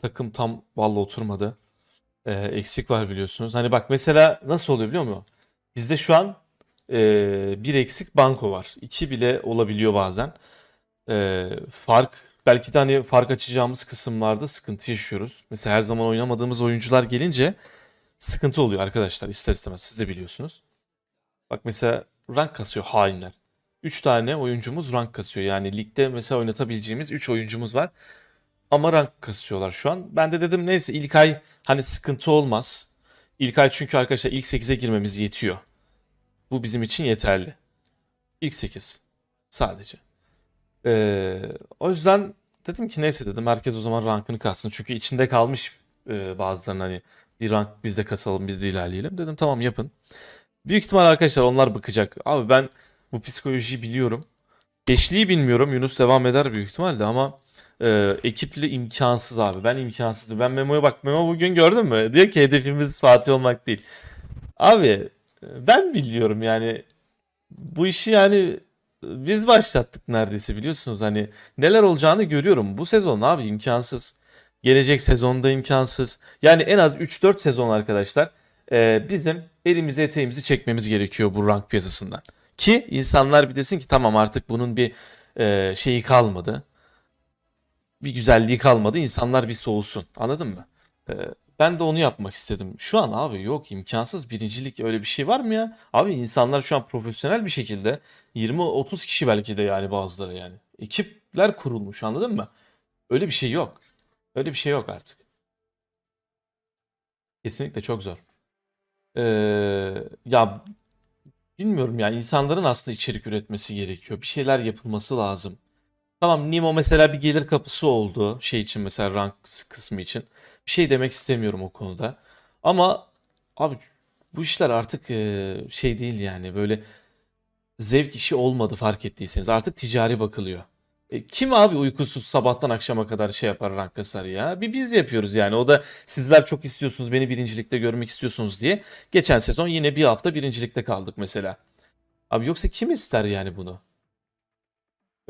takım tam vallahi oturmadı. Ee, eksik var biliyorsunuz. Hani bak mesela nasıl oluyor biliyor musun? Bizde şu an e, bir eksik banko var. İki bile olabiliyor bazen. Ee, fark belki de hani fark açacağımız kısımlarda sıkıntı yaşıyoruz. Mesela her zaman oynamadığımız oyuncular gelince sıkıntı oluyor arkadaşlar ister istemez siz de biliyorsunuz. Bak mesela rank kasıyor hainler. 3 tane oyuncumuz rank kasıyor. Yani ligde mesela oynatabileceğimiz 3 oyuncumuz var. Ama rank kasıyorlar şu an. Ben de dedim neyse ilk ay hani sıkıntı olmaz. İlk ay çünkü arkadaşlar ilk 8'e girmemiz yetiyor. Bu bizim için yeterli. İlk 8 sadece. Ee, o yüzden dedim ki neyse dedim herkes o zaman rankını kassın. Çünkü içinde kalmış e, bazılarının hani bir rank biz de kasalım biz de ilerleyelim. Dedim tamam yapın. Büyük ihtimal arkadaşlar onlar bakacak. Abi ben bu psikolojiyi biliyorum. Beşliği bilmiyorum. Yunus devam eder büyük ihtimalle ama e, ekipli imkansız abi. Ben imkansızdı. Ben Memo'ya bak. Memo bugün gördün mü? Diyor ki hedefimiz Fatih olmak değil. Abi e, ben biliyorum yani bu işi yani biz başlattık neredeyse biliyorsunuz hani neler olacağını görüyorum. Bu sezon abi imkansız. Gelecek sezonda imkansız. Yani en az 3-4 sezon arkadaşlar e, bizim elimizi eteğimizi çekmemiz gerekiyor bu rank piyasasından. Ki insanlar bir desin ki tamam artık bunun bir e, şeyi kalmadı. Bir güzelliği kalmadı. İnsanlar bir soğusun. Anladın mı? E, ben de onu yapmak istedim. Şu an abi yok imkansız birincilik öyle bir şey var mı ya? Abi insanlar şu an profesyonel bir şekilde 20-30 kişi belki de yani bazıları yani. Ekipler kurulmuş anladın mı? Öyle bir şey yok. Öyle bir şey yok artık. Kesinlikle çok zor. Ee, ya bilmiyorum yani insanların aslında içerik üretmesi gerekiyor. Bir şeyler yapılması lazım. Tamam Nimo mesela bir gelir kapısı oldu şey için mesela rank kısmı için. Bir şey demek istemiyorum o konuda. Ama abi bu işler artık e, şey değil yani böyle zevk işi olmadı fark ettiyseniz. Artık ticari bakılıyor. E, kim abi uykusuz sabahtan akşama kadar şey yapar rank kasar ya? Bir biz yapıyoruz yani. O da sizler çok istiyorsunuz beni birincilikte görmek istiyorsunuz diye. Geçen sezon yine bir hafta birincilikte kaldık mesela. Abi yoksa kim ister yani bunu?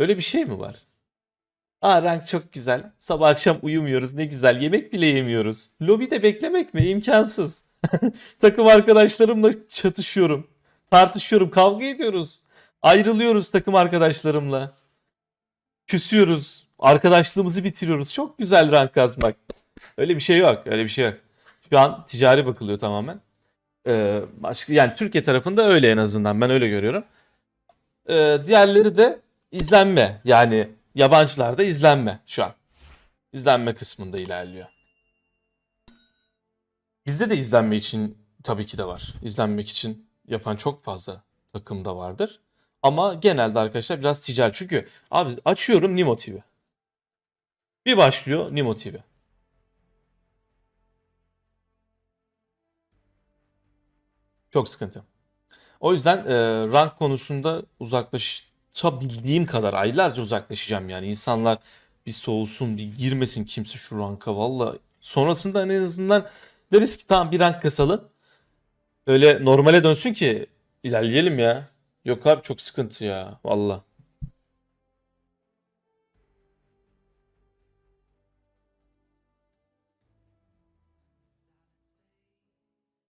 Öyle bir şey mi var? Aa rank çok güzel. Sabah akşam uyumuyoruz ne güzel. Yemek bile yemiyoruz. Lobide beklemek mi? İmkansız. Takım arkadaşlarımla çatışıyorum. Tartışıyorum. Kavga ediyoruz. Ayrılıyoruz takım arkadaşlarımla. Küsüyoruz. Arkadaşlığımızı bitiriyoruz. Çok güzel rank kazmak. Öyle bir şey yok. Öyle bir şey yok. Şu an ticari bakılıyor tamamen. Ee, başka yani Türkiye tarafında öyle en azından ben öyle görüyorum. Ee, diğerleri de izlenme. Yani yabancılarda izlenme şu an. İzlenme kısmında ilerliyor. Bizde de izlenme için tabii ki de var. İzlenmek için yapan çok fazla takım da vardır. Ama genelde arkadaşlar biraz ticari. Çünkü abi açıyorum Nimo TV. Bir başlıyor Nimo TV. Çok sıkıntı. O yüzden e, rank konusunda uzaklaşabildiğim kadar aylarca uzaklaşacağım yani. İnsanlar bir soğusun, bir girmesin kimse şu ranka valla. Sonrasında en azından deriz ki tamam bir rank kasalım. Öyle normale dönsün ki ilerleyelim ya. Yok abi çok sıkıntı ya valla.